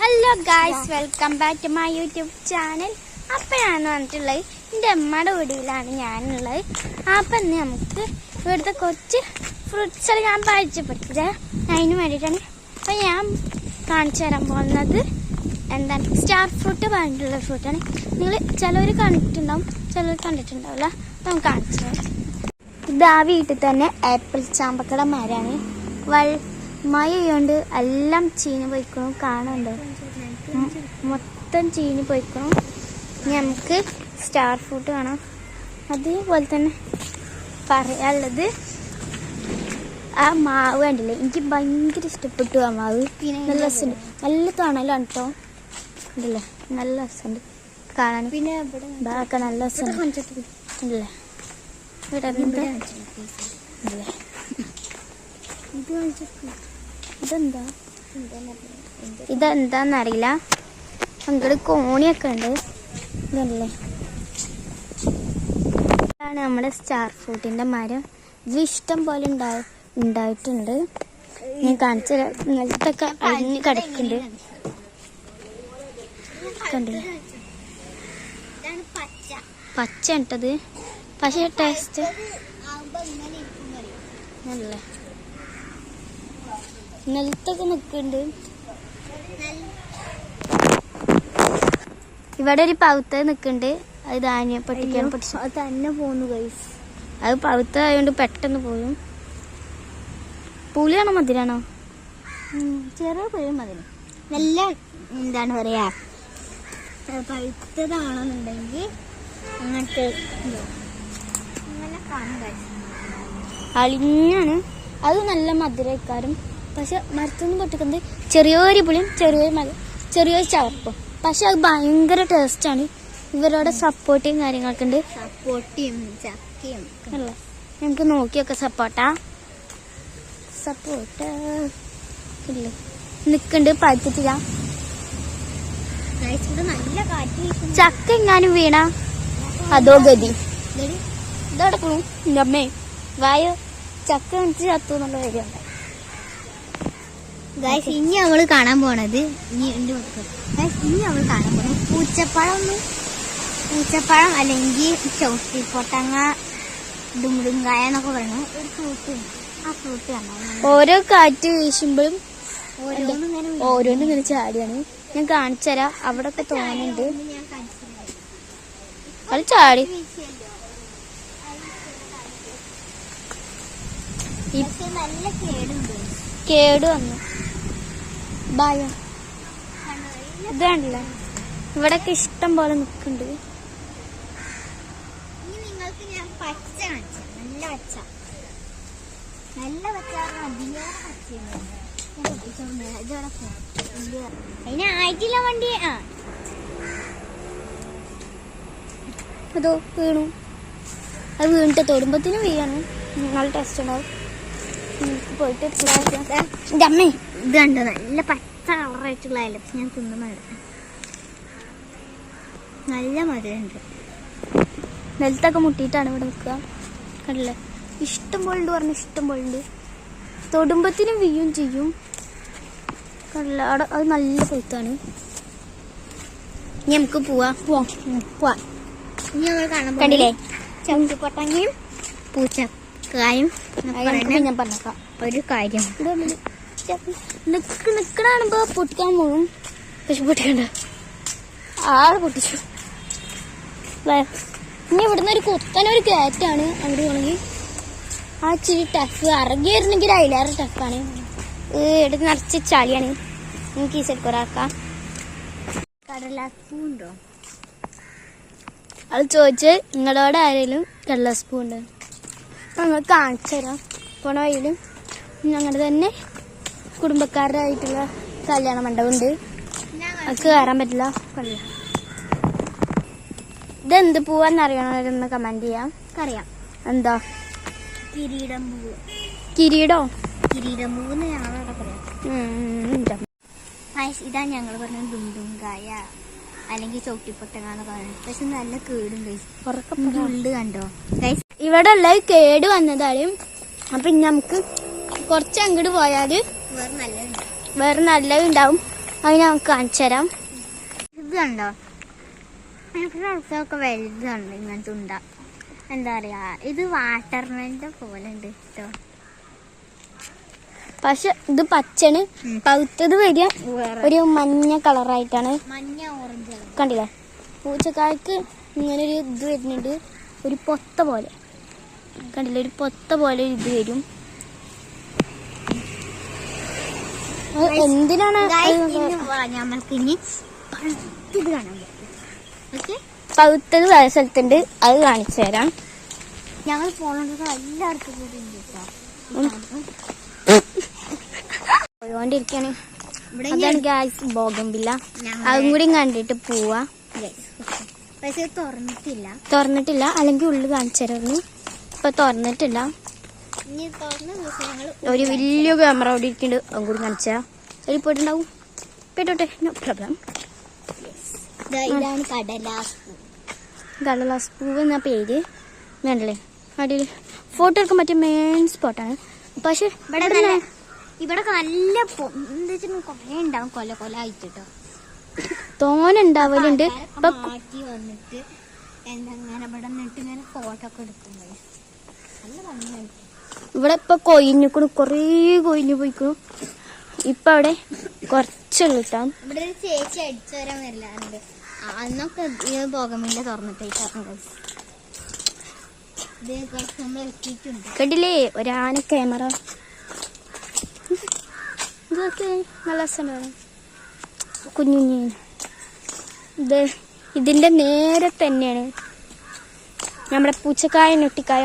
Hello guys welcome back to my YouTube channel അപ്പോഴാണ് വന്നിട്ടുള്ളത്. എന്റെ അമ്മയുടെ വീടിലാണ് ഞാനുള്ളത്. അപ്പം ഇന്ന് നമുക്ക് ഇവിടുത്തെ കുറച്ച് ഫ്രൂട്ട്സ് ഞാൻ പരിചയപ്പെടുത്തിയത് അതിന് വേണ്ടിയിട്ടാണ് അപ്പം ഞാൻ കാണിച്ചു തരാൻ പോകുന്നത്. എന്താണ്? സ്റ്റാർ ഫ്രൂട്ട് പറഞ്ഞിട്ടുള്ള ഫ്രൂട്ടാണ് നിങ്ങൾ ചിലവർ കണ്ടിട്ടുണ്ടാവും. ചിലവർ കണ്ടിട്ടുണ്ടാവില്ല. നമുക്ക് കാണിച്ചു തരാം. ഇത് ആ വീട്ടിൽ തന്നെ ആപ്പിൾ ചാമ്പക്കട മരമാണ്. വൾ മഴ കൊണ്ട് എല്ലാം ചീഞ്ഞ് പോയിക്കണം കാണണ്ടോ. മൊത്തം ചീഞ്ഞ് പോയിക്കണം. നമുക്ക് സ്റ്റാർ ഫ്രൂട്ട് കാണാം. അതേപോലെ തന്നെ പറയാനുള്ളത് ആ മാവ് കണ്ടില്ലേ? എനിക്ക് ഭയങ്കര ഇഷ്ടപ്പെട്ടു ആ മാവ്. നല്ല രസമുണ്ട്. നല്ല തണലാണ് കേട്ടോ ഉണ്ടല്ലേ നല്ല രസമുണ്ട്. കാണാൻ. പിന്നെ ഇതൊക്കെ നല്ല രസമുണ്ട്. ഇവിടെ ഇവിടെ ഉണ്ട്. ഇതെന്താ? ഇതെന്താന്നറിയില്ല. അങ്ങോട്ട് കോണിയൊക്കെ ഉണ്ട്. ഇതല്ലേ? ഇതാണ് നമ്മുടെ സ്റ്റാർ ഫ്രൂട്ടിന്റെ മരം. ഇത് ഇഷ്ടം പോലെ ഉണ്ടായി ഉണ്ടായിട്ടുണ്ട്. ഞാൻ കാണിച്ച ഒക്കെ അഴിഞ്ഞ് കിടക്കുന്നുണ്ട്. കണ്ടില്ലേ പച്ച ഇട്ടത്. പക്ഷേ ടേസ്റ്റ് നല്ല നിലത്തൊക്കെ നിൽക്കുന്നുണ്ട്. ഇവിടെ ഒരു പൗത്ത നിൽക്കുന്നുണ്ട്. അത് ധാന്യം പൊട്ടിക്കാൻ പൊട്ടിച്ചു. അത് തന്നെ പോന്നു കൈസ് അത് പൗത്ത ആയതുകൊണ്ട് പെട്ടെന്ന് പോയും പുളിയാണോ മധുരാണോ? ചെറിയ പുളി മധുരം. നല്ല എന്താണ് പറയാ പഴുത്തതാണെന്നുണ്ടെങ്കിൽ അങ്ങനത്തെ അളിഞ്ഞാണ്. അത് നല്ല മധുരക്കാരും പക്ഷെ മരത്തുനിന്ന് പൊട്ടിക്കുന്നത് ചെറിയൊരു പുളിയും ചെറിയൊരു മല ചെറിയൊരു ചവപ്പും. പക്ഷെ അത് ഭയങ്കര ടേസ്റ്റാണ് ഇവരോടെ സപ്പോർട്ടിയും കാര്യങ്ങളൊക്കെ ഉണ്ട്. സപ്പോർട്ടിയും ചക്കയും അല്ല? നമുക്ക് നോക്കിയൊക്കെ സപ്പോർട്ടാ. സപ്പോർട്ട് ഇല്ലേ. നിൽക്കുന്നുണ്ട് പഴുത്തിട്ടില്ല നല്ല കാറ്റ് ചക്ക എങ്ങാനും വീണ? അതോ ഗതി? ഇതോടെ ഇതടക്കണു അമ്മേ. വായോ. ചക്ക വെച്ച് ചത്തു എന്നുള്ള കാര്യമുണ്ട്. ഇനി അവൾ കാണാൻ പോണത്. ഇനി മക്കൾ Guys, ഇനി അവൾ കാണാൻ പോണത് പൂച്ചപ്പഴം. പൂച്ചപ്പഴം അല്ലെങ്കിൽ ചവിട്ടി പൊട്ടങ്ങ ഡുമുടുങ്കായ എന്നൊക്കെ പറയുന്നത് ഒരു ഫ്രൂട്ട്. ആ ഫ്രൂട്ട് കാണാൻ ഓരോ കാറ്റ് വീശുമ്പോഴും ഓരോന്നും ഇങ്ങനെ ചാടിയാണ്. ഞാൻ കാണിച്ചു തരാം അവിടെ ഒക്കെ തോന്നുന്നുണ്ട്. അത് ചാടി. കേടു നല്ല കേടുണ്ട്. കേട് വന്നു ഭയം? നല്ല- ഇതാണല്ലേ ഇവിടൊക്കെ ഇഷ്ടം പോലെ നിൽക്കുന്നുണ്ട്. നിങ്ങൾക്ക് ഞാൻ പച്ച കാണിച്ചു നല്ല പച്ച നല്ല പച്ച അതിലേറെ പച്ചയാണ് അതിന് ആയിട്ടില്ല വണ്ടി. ആ. അതോ വീണു? അത് വീണിട്ട് തൊടുമ്പത്തിനും വീഴാണ്. നല്ല ടേസ്റ്റ് ഉണ്ടാവും. പോയിട്ട്. എന്റെ അമ്മേ ഇത് കണ്ടോ? നല്ല പച്ച കളറായിട്ടുള്ള അലപ്പ് ഞാൻ തിന്നുന്നുണ്ട് നല്ല മധുരമുണ്ട്. നിലത്തൊക്കെ മുട്ടിയിട്ടാണ് ഇവിടെ നിൽക്കുക. കണ്ടില്ലേ? ഇഷ്ടം പോലെ ഉണ്ട് പറഞ്ഞ ഇഷ്ടം പോലെ ഉണ്ട് തൊടുമ്പത്തിനും വീയും ചെയ്യും. കണ്ടില്ല? അവിടെ അത് നല്ല പൊത്താണ് ഇനി നമുക്ക് പോവാ. പോവാം. പോവാ. ഇനി നമ്മൾ കാണാൻ കണ്ടില്ലേ? ചവിട്ടിപ്പൊട്ടങ്ങയും പൂച്ചക്കായും പറയുന്ന ഞാൻ പറഞ്ഞേക്കാം. ഒരു കാര്യം. നിക്ക് നിക്കണാണുമ്പോ പൊട്ടിക്കാൻ പോകും. പക്ഷെ പൊട്ടിക്കണ്ട. ആൾ പൊട്ടിച്ചു. ഇനി ഇവിടുന്ന് ഒരു കുത്തനൊരു കയറ്റാണ് അങ്ങോട്ട് പോണെങ്കിൽ ആ ചിരി ടഫ് ഇറങ്ങിയിരുന്നെങ്കിൽ അതിലേറെ ടഫാണ് എടുത്ത് നിറച്ച് ചളിയാണ്. എനിക്ക് ഈ സെറ്റ് കുറാക്കാം കടലാപ്പൂണ്ടോ അത് ചോദിച്ച് നിങ്ങളോട് ആരെങ്കിലും കടല സ്പൂൺ ഉണ്ട് ഞങ്ങൾ കാണിച്ചു തരാം. പോണ വഴിയിലും. ഞങ്ങളുടെ തന്നെ കുടുംബക്കാരുടെ ആയിട്ടുള്ള കല്യാണ മണ്ഡപമുണ്ട്. അത് കയറാൻ പറ്റില്ല. കണ്ടില്ല ഇതെന്ത് പൂവാന്ന് അറിയണവരൊന്ന് കമന്റ് ചെയ്യാം. അറിയാം. എന്താ? കിരീടം പൂവ്. കിരീടോ? കിരീടം പൂവ് എന്ന് ഞങ്ങളവിടെ പറയാം. ഇതാ ഞങ്ങൾ പറഞ്ഞ ദുംദുങ്കായ അല്ലെങ്കിൽ ചവിട്ടിപ്പൊട്ടങ്ങാന്ന് പറയുന്നത് പക്ഷെ നല്ല കേടും ഉള്ളു കണ്ടോ? ഇവിടെ ഉള്ള കേട് വന്നതാലും അപ്പൊ നമുക്ക് കുറച്ച് അങ്ങോട്ട് പോയാൽ വേറെ നല്ല ഉണ്ടാവും അത് നമുക്ക് കാണിച്ചു തരാം. ഇത് കണ്ടോ? വലുതുണ്ട് ഇങ്ങനത്തെ ഉണ്ടാ. എന്താ പറയാ ഇത് വാട്ടർമെലിന്റെ പോലെ ഉണ്ട് കേട്ടോ പക്ഷെ ഇത് പച്ചണ്. പഴുത്തത് വരിക. ഒരു മഞ്ഞ കളറായിട്ടാണ്. മഞ്ഞ ഓറഞ്ച് കണ്ടില്ലേ? പൂച്ചക്കായ്ക്ക് ഇങ്ങനെ ഒരു ഇത് വരുന്നുണ്ട്. ഒരു പൊത്ത പോലെ. കണ്ടില്ലേ? ഒരു പൊത്ത പോലെ ഇത് വരും. എന്തിനാണ് നമ്മൾക്ക് ഇനി പഴുത്തത് കാണാൻ വേറെ സ്ഥലത്തുണ്ട്. അത് കാണിച്ചു തരാം. ഞങ്ങൾ പോകേണ്ടത് എല്ലായിടത്തും കൂടി ഉണ്ട് കേട്ടോ. പോയിക്കൊണ്ടിരിക്കാണ് ഇവിടെ അതാണ് ഗ്യാസ് ബോഗംബില്ല ഞങ്ങൾ- അതും കൂടി കണ്ടിട്ട് പോവാ. പക്ഷെ തുറന്നിട്ടില്ല. തുറന്നിട്ടില്ല. അല്ലെങ്കിൽ ഉള്ളു കാണിച്ചു തരായിരുന്നു ഇപ്പൊ തുറന്നിട്ടില്ല. ഒരു വലിയ ക്യാമറ അവിടെ ഇരിക്കുന്നുണ്ട് അതും കൂടി കാണിച്ചാ. ഒരു അതിൽ പോയിട്ടുണ്ടാവും. പോയിട്ടോട്ടെ നോ പ്രോബ്ലം ഇതാണ് കടലാസ് കടലാസ് പൂവ് എന്ന പേര്. വേണ്ടല്ലേ അടിയിൽ ഫോട്ടോ എടുക്കാൻ പറ്റിയ മെയിൻ സ്പോട്ടാണ് പക്ഷെ ഇവിടെ ഇവിടെ നല്ല കൊറേ ഉണ്ടാവും കൊല കൊല ആയിട്ട് തോനുണ്ടാവലുണ്ട്. ഇപ്പൊ മാറ്റി വന്നിട്ട് എന്താ ഇങ്ങനെ ഇവിടെ നിന്നിട്ട് ഇങ്ങനെ ഫോട്ടോ ഒക്കെ എടുക്കുന്നത് നല്ല ഭംഗിയാണ് ഇവിടെ ഇപ്പൊ കൊയിഞ്ഞിക്കണു കൊറേ കൊയിഞ്ഞു പോയിക്കണു. ഇപ്പൊ അവിടെ കുറച്ചുള്ളൂ കേട്ടോ ഇവിടെ ഒരു ചേച്ചി അടിച്ചു വരാൻ വരില്ലാറുണ്ട് അന്നൊക്കെ ഇത് പോകമില്ല തുറന്നിട്ടേക്കാറുണ്ട് കണ്ടില്ലേ? ഒരാന ക്യാമറ ഇതൊക്കെ നല്ല രസമാണ് കുഞ്ഞു കുഞ്ഞു ഇത് ഇതിന്റെ നേരെ തന്നെയാണ്. നമ്മുടെ പൂച്ചക്കായ നൊട്ടിക്കായ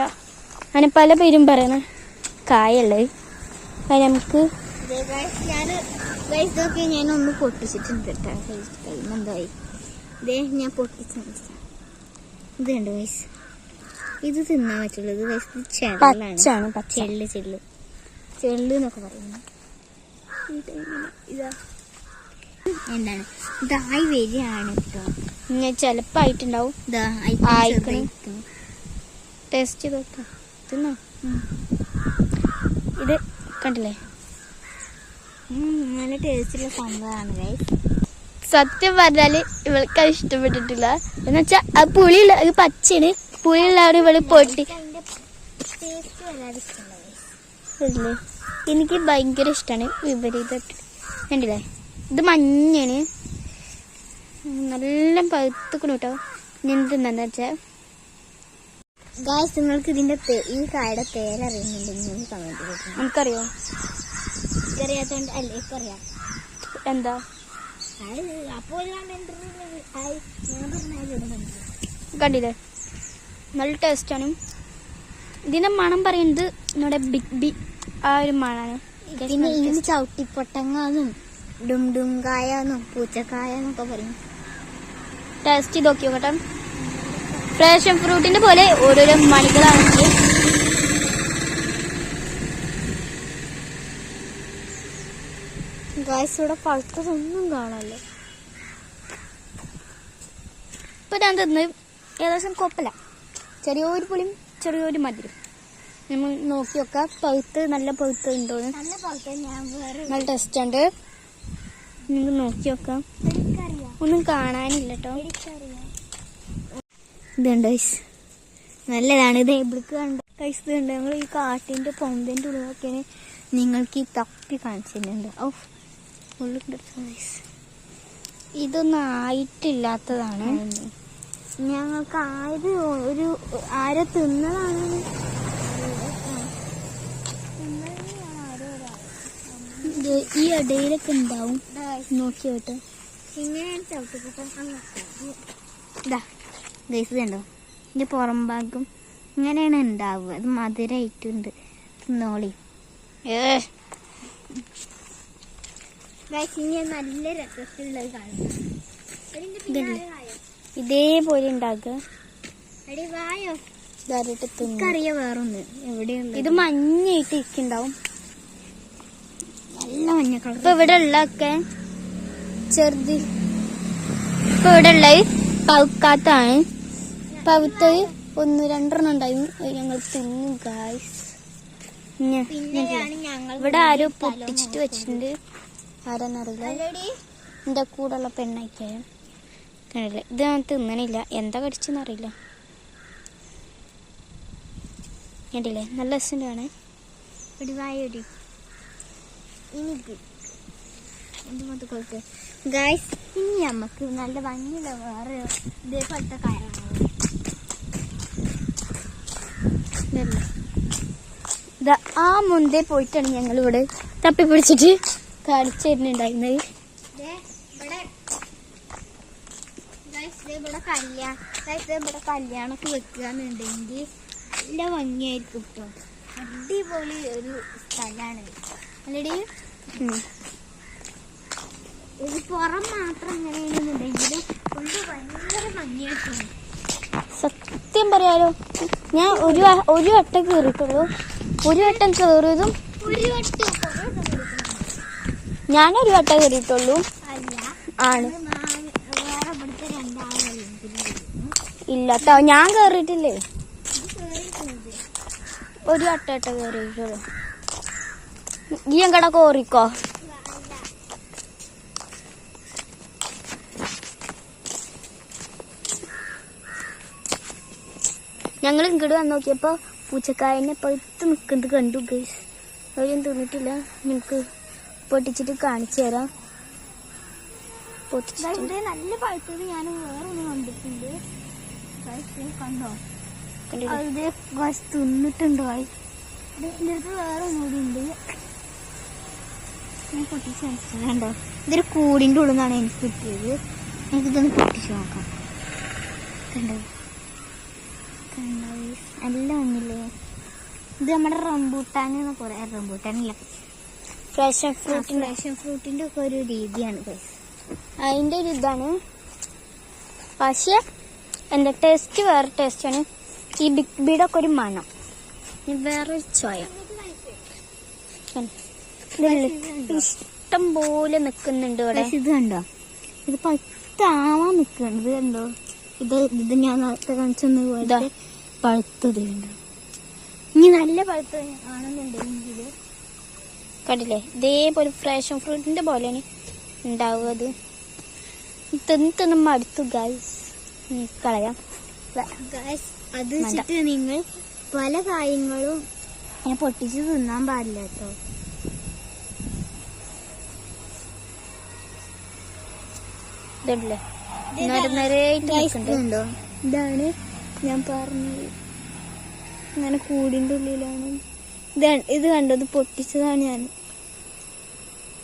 അങ്ങനെ പല പേരും പറയണ കായുള്ളത് അത് നമുക്ക് ഞാൻ ഇതൊക്കെ ഞാൻ ഒന്ന് പൊട്ടിച്ചിട്ടുണ്ട് കേട്ടോ. എന്തായി ഇതേ ഞാൻ പൊട്ടിച്ച ഇത് കണ്ടു വയസ്സ് ഇത് തിന്നാൻ പറ്റുള്ളൂ. ഇത് വയസ്സ് ചെള്ളാണ്. ചെള്ളു പച്ച. ചെള്ള് ചെള്ള്. എന്നൊക്കെ പറയുന്നു ഇതാ എന്താണ് ഇതായി വരികയാണ് കേട്ടോ ഇങ്ങനെ ചിലപ്പോ ആയിട്ടുണ്ടാവും. ടേസ്റ്റ് ചെയ്ത് നോക്കാം തിന്നോ? ഇത് കണ്ടില്ലേ? നല്ല ടേസ്റ്റുള്ള സംഭവമാണ് ഗൈസ് സത്യം പറഞ്ഞാൽ ഇവൾക്ക് അത് ഇഷ്ടപ്പെട്ടിട്ടില്ല. എന്നുവെച്ചാ ആ പുളിയുള്ള അത് പച്ചയാണ്. പുളിയുള്ളവർ ഇവൾ പൊട്ടി. ടേസ്റ്റ് വരാതെ ഇഷ്ടമുള്ള ഇല്ലേ? എനിക്ക് ഭയങ്കര ഇഷ്ടമാണ് വിപരീതമായിട്ട്. കണ്ടില്ലേ? ഇത് മഞ്ഞാണ്. നല്ല പഴുത്തുക്കണം കേട്ടോ. ഞാൻ വെച്ചാൽ വെച്ചാ? ഗായ്സ് നിങ്ങൾക്ക് ഇതിന്റെ ഈ കായുടെ പേരറിയുന്നുണ്ടെങ്കിൽ കമന്റ് ചെയ്തു നമുക്കറിയോ? അറിയാത്തോണ്ട് അല്ലേ അറിയാം. എന്താ? അപ്പോൾ കണ്ടില്ലേ? നല്ല ടേസ്റ്റാണ് ഇതിന്റെ മണം പറയുന്നത് നമ്മുടെ ബിഗ് ബി ആ ഒരു മണാണ്. പിന്നെ ഇതിന് ചവിട്ടിപ്പൊട്ടങ്ങാന്നും ഡും ഡും കായാന്നും പൂച്ചക്കായ എന്നൊക്കെ പറയും. ടേസ്റ്റ് ചെയ്ത് നോക്കി നോക്കട്ടെ ഫ്രഷൻ ഫ്രൂട്ടിന്റെ പോലെ ഓരോരോ മണികളാണെങ്കിൽ. ഗായ്സ് ഇവിടെ പഴുത്തതൊന്നും കാണാല്ലോ ഇപ്പൊ ഞാൻ തിന്ന് ഏകദേശം കൊപ്പല. ചെറിയൊരു പുളിയും ചെറിയൊരു മധുരം. നമ്മൾ നോക്കി നോക്കാം പഴുത്ത് നല്ല പഴുത്ത് ഉണ്ടോന്ന് നല്ല ടെസ്റ്റ് ഉണ്ട്. നിങ്ങൾക്ക് നോക്കി നോക്കാം ഒന്നും കാണാനില്ല കേട്ടോ ഇതുണ്ട് ഗൈസ് നല്ലതാണ്. ഇത് എവിടേക്ക് കണ്ട. ഗൈസ് ഇതുണ്ട്. ഞങ്ങൾ ഈ കാട്ടിന്റെ പൊന്തന്റെ ഉള്ളിലൊക്കെയാണ് നിങ്ങൾക്ക് ഈ തപ്പി കാണിച്ചിട്ടുണ്ട്. ഓ ഉള്ളിൽ ഇതൊന്നും ആയിട്ടില്ലാത്തതാണ്. ഞങ്ങൾക്ക് ആയത് ഒരു ആരെ തിന്നതാണ് ഇത് ഈ ഇടയിലൊക്കെ ഉണ്ടാവും. നോക്കി കേട്ടോ. ഇതുണ്ടോ ഇതിന്റെ പുറം ഭാഗം ഇങ്ങനെയാണ് ഉണ്ടാവുക. അത് മധുരമായിട്ടുണ്ട് ഇനി നല്ല രസത്തിലുള്ളത് കാണും? ഇതേപോലെ ഉണ്ടാക്കുക എനിക്കറിയാം വേറൊന്ന്. എവിടെയുണ്ട്? ഇത് മഞ്ഞായിട്ട് ഇരിക്കുണ്ടാവും നല്ല മഞ്ഞ കളർ ഇപ്പൊ ഇവിടെ ഉള്ളൊക്കെ ചെറുത്. ഇപ്പൊ ഇവിടെ ഉള്ളത് പഴുക്കാത്താണ് പഴുത്തത് ഒന്ന് രണ്ടെണ്ണം ഉണ്ടായി. അത് ഞങ്ങൾ തിന്നു ഗായ്സ് ഇവിടെ ആരോ പൊട്ടിച്ചിട്ട് വെച്ചിട്ടുണ്ട്. ആരാന്നറിയില്ല എന്റെ കൂടെയുള്ള പെണ്ണായിക്കായ കണ്ടില്ല? ഇത് ഞാൻ തിന്നണില്ല. എന്താ കടിച്ചെന്ന് അറിയില്ല. കണ്ടില്ലേ? നല്ല രസമുണ്ടാണ് ഒരു വായൊടി ഇനി ഗൈസ് ഇനി നമുക്ക് നല്ല ഭംഗിയുള്ള വേറെ ഇതേപോലത്തെ കാര്യമാണ് ആ മുന്തേ പോയിട്ടാണ് ഞങ്ങൾ ഇവിടെ തപ്പി പിടിച്ചിട്ട് കാണിച്ചു തരുന്നുണ്ടായിരുന്നത്. ഇവിടെ. കല്യാണം ഇവിടെ നല്ല ഭംഗിയായിരിക്കും കേട്ടോ അടിപൊളി ഒരു സ്ഥലമാണ്. അല്ലടി. ഇത് പുറം മാത്രം എങ്ങനെയാണെന്നുണ്ടെങ്കിലും കൊണ്ട് ഭയങ്കര ഭംഗിയായിട്ടും സത്യം പറയാലോ ഞാൻ ഒരു ഒരു വട്ടം കയറിയിട്ടുള്ളൂ ഒരു വട്ടം കയറിയതും ഞാനൊരു വട്ടം കയറിയിട്ടുള്ളൂ ആണ്. ഇത് നാല് വേറെ ഇവിടുത്തെ രണ്ടാളും ഇല്ല ഞാൻ കയറിയിട്ടില്ലേ ഒരു വട്ടം വട്ടം കയറിയിട്ടുള്ളൂ ഈ കട കോറിക്കോ ഞങ്ങൾ ഇങ്ങോട്ട് വന്ന് നോക്കിയപ്പോ പൂച്ചക്കായനെ പഴുത്ത് നിൽക്കുന്നത് കണ്ടു ഗൈസ് അവരും തിന്നിട്ടില്ല. നിങ്ങൾക്ക് പൊട്ടിച്ചിട്ട് കാണിച്ചു തരാം. പൊട്ടിച്ചിട്ട് നല്ല പഴുത്തത് ഞാൻ വേറെ ഒന്ന് കണ്ടിട്ടുണ്ട് കണ്ടോ? തിന്നിട്ടുണ്ടോ ഇതിന്റെ അടുത്ത് വേറെ ഒന്നുകൂടി ഉണ്ട്. ഞാൻ പൊട്ടിച്ച് മനസ്സിലാണ്ടോ ഇതൊരു കൂടിന്റെ ഉള്ളിൽ നിന്നാണ് എനിക്ക് കിട്ടിയത്. എനിക്കിതൊന്ന് പൊട്ടിച്ച് നോക്കാം. കണ്ടോ? കണ്ടോ എല്ലാം നല്ല ഭംഗിയില്ലേ? ഇത് നമ്മുടെ റംബൂട്ടാൻ എന്ന് പറയാം റംബൂട്ടാനില്ല ഫ്രഷ് ഫ്രൂട്ട് ഫ്രഷ് ഫ്രൂട്ടിന്റെ ഒക്കെ ഒരു രീതിയാണ് അതിന്റെ അതിന്റെ ഒരു ഇതാണ്. പക്ഷേ എന്റെ ടേസ്റ്റ് വേറെ ടേസ്റ്റാണ് ഈ ബിഗ് ബീഡൊക്കെ ഒക്കെ ഒരു മണം. വേറൊരു ചോയ? ഇഷ്ടം പോലെ നിക്കുന്നുണ്ട് ഇവിടെ. ഇത് കണ്ടോ? ഇത് പഴുത്താവാൻ നിക്കുന്നത് കണ്ടോ? ഇത് ഇത് ഞാൻ നേരത്തെ കാണിച്ചൊന്ന്. പോയിട്ട് പഴുത്തത് കണ്ടോ? ഇനി നല്ല പഴുത്ത ആണെന്നുണ്ടെങ്കിൽ കണ്ടില്ലേ? ഇതേപോലെ ഫ്രഷ് ഫ്രൂട്ടിന്റെ പോലെയാണ് ഉണ്ടാവുക അത് തിന്ന് തിന്ന് മടുത്തു ഗൈസ് കളയാം. ഗായ്സ് അത്. വെച്ചിട്ട് നിങ്ങൾ പല കാര്യങ്ങളും ഞാൻ പൊട്ടിച്ച് തിന്നാൻ പാടില്ല കേട്ടോ. നിരനിരയായിട്ട് Guys, ഇതാണ് ഞാൻ പറഞ്ഞത്. അങ്ങനെ കൂടിന്റെ ഉള്ളിലാണ്. ഇത് ഇത് കണ്ടത് പൊട്ടിച്ചതാണ് ഞാൻ.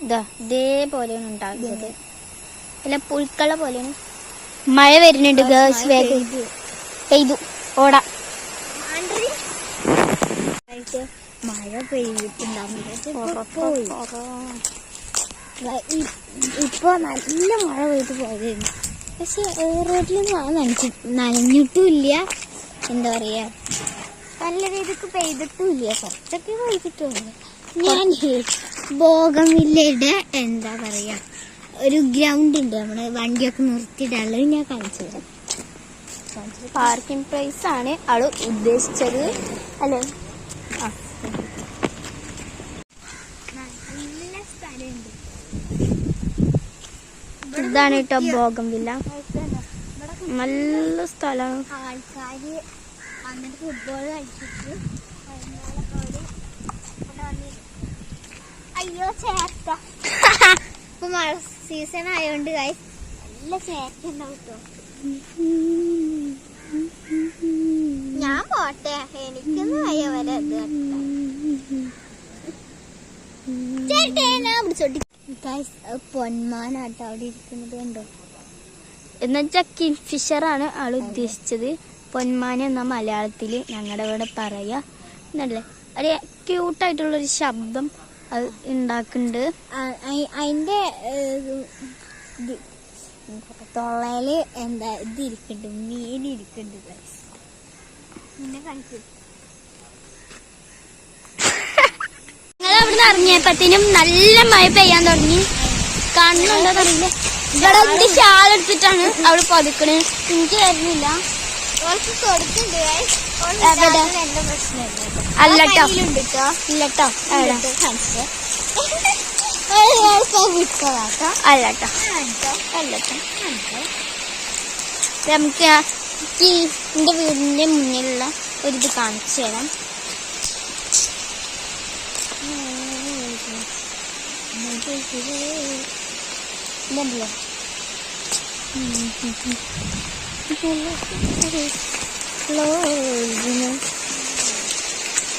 ഇതാ ഇതേപോലെയാണ് ഉണ്ടാകുന്നത്. അല്ല പുൽക്കള പോലെയാണ്. മഴ വരുന്നുണ്ട് ഗേൾസ് വേഗം. പെയ്തു. ഓടാ. മഴ പെയ്തിട്ടുണ്ടാകും പോയി ഇ- ഇപ്പൊ നല്ല മഴ പെയ്ത് പോയതായിരുന്നു പക്ഷെ റോഡിൽ നനച്ചു നനഞ്ഞിട്ടുമില്ല. എന്താ പറയാ? നല്ല രീതിക്ക് പെയ്തിട്ടുമില്ല. കുറച്ചൊക്കെ പെയ്തിട്ടുമില്ല ഞാൻ ഭോഗമില്ലയുടെ എന്താ പറയാ ഒരു ഗ്രൗണ്ട് ഉണ്ട്. നമ്മൾ വണ്ടിയൊക്കെ നിർത്തിയിട്ടുള്ളത് ഞാൻ കാണിച്ചു തരാം. പാർക്കിംഗ് പ്രൈസ് ആണ്. ആൾ ഉദ്ദേശിച്ചത്. അല്ലേ? ആ നല്ല സ്ഥലമുണ്ട് ഇതാണ് കേട്ടോ ഭോഗം വില്ല നല്ല സ്ഥലമാണ് ആൾക്കാര് വന്നിട്ട് ഫുട്ബോൾ കളിച്ചിട്ട് അയ്യോ ചേർത്ത ഇപ്പൊ മഴ സീസൺ ആയതുകൊണ്ട് കായ് നല്ല ചേർത്ത ഉണ്ടാവും കേട്ടോ. ഞാൻ പോട്ടെ. എനിക്കൊന്നും വയ്യ വരെ ഇത്. ചേട്ടേ ഞാൻ പിടിച്ചോട്ടി പൊന്മാനാട്ടോ അവിടെ ഇരിക്കുന്നത് കണ്ടോ? എന്നുവെച്ചാൽ കിങ് ഫിഷർ ആണ് ആൾ ഉദ്ദേശിച്ചത്. പൊന്മാന എന്ന മലയാളത്തിൽ ഞങ്ങളുടെ ഇവിടെ പറയാ. എന്നല്ലേ ഒരു ക്യൂട്ടായിട്ടുള്ളൊരു ശബ്ദം അത് ഉണ്ടാക്കുന്നുണ്ട് അതിന്റെ തൊള്ളയിൽ എന്താ ഇത് ഇരിക്കുന്നുണ്ട് മീൻ ഇരിക്കുന്നുണ്ട് guys. നിന്നെ കാണിക്കും ഞങ്ങൾ നല്ല മഴ പെയ്യാൻ തുടങ്ങി. കാണുന്നുണ്ടോ തുടങ്ങി ഇവിടെ എന്ത് ഷാൾ എടുത്തിട്ടാണ് അവൾ പതുക്കണ്. എനിക്ക് വരുന്നില്ല. അല്ലട്ടോ. ഇല്ലട്ടോ. അല്ലട്ടോ. അല്ലട്ടോ. നമുക്ക് എന്റെ വീടിന്റെ മുന്നിലുള്ള ഒരിത് കാണിച്ചു തരാം. ഇതല്ലേ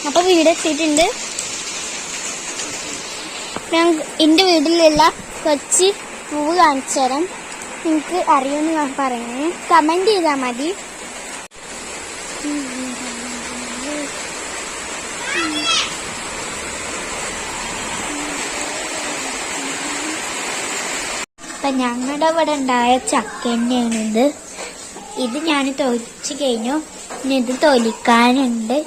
അപ്പൊ വീട് എത്തിയിട്ടുണ്ട്. ഞാൻ എന്റെ വീട്ടിലുള്ള കൊച്ച് പൂവ് കാണിച്ചു തരാം. നിങ്ങൾക്ക് അറിയുമെന്ന് ഞാൻ പറയുന്നത് കമന്റ് ചെയ്താൽ മതി. അപ്പൊ ഞങ്ങളുടെ ഇവിടെ ഉണ്ടായ ചക്ക ഇത് ഞാൻ തൊലിച്ച് കഴിഞ്ഞു. ഇനി ഇത് തൊലിക്കാനുണ്ട്.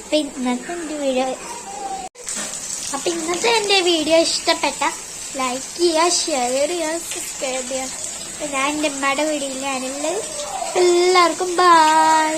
അപ്പം ഇന്നത്തെ എന്റെ വീഡിയോ അപ്പം ഇന്നത്തെ എന്റെ വീഡിയോ ഇഷ്ടപ്പെട്ട ലൈക്ക് ചെയ്യുക ഷെയർ ചെയ്യുക സബ്സ്ക്രൈബ് ചെയ്യുക. ഞാൻ എന്റെ അമ്മയുടെ വീഡിയോയിലാണുള്ളത് എല്ലാവർക്കും ബൈ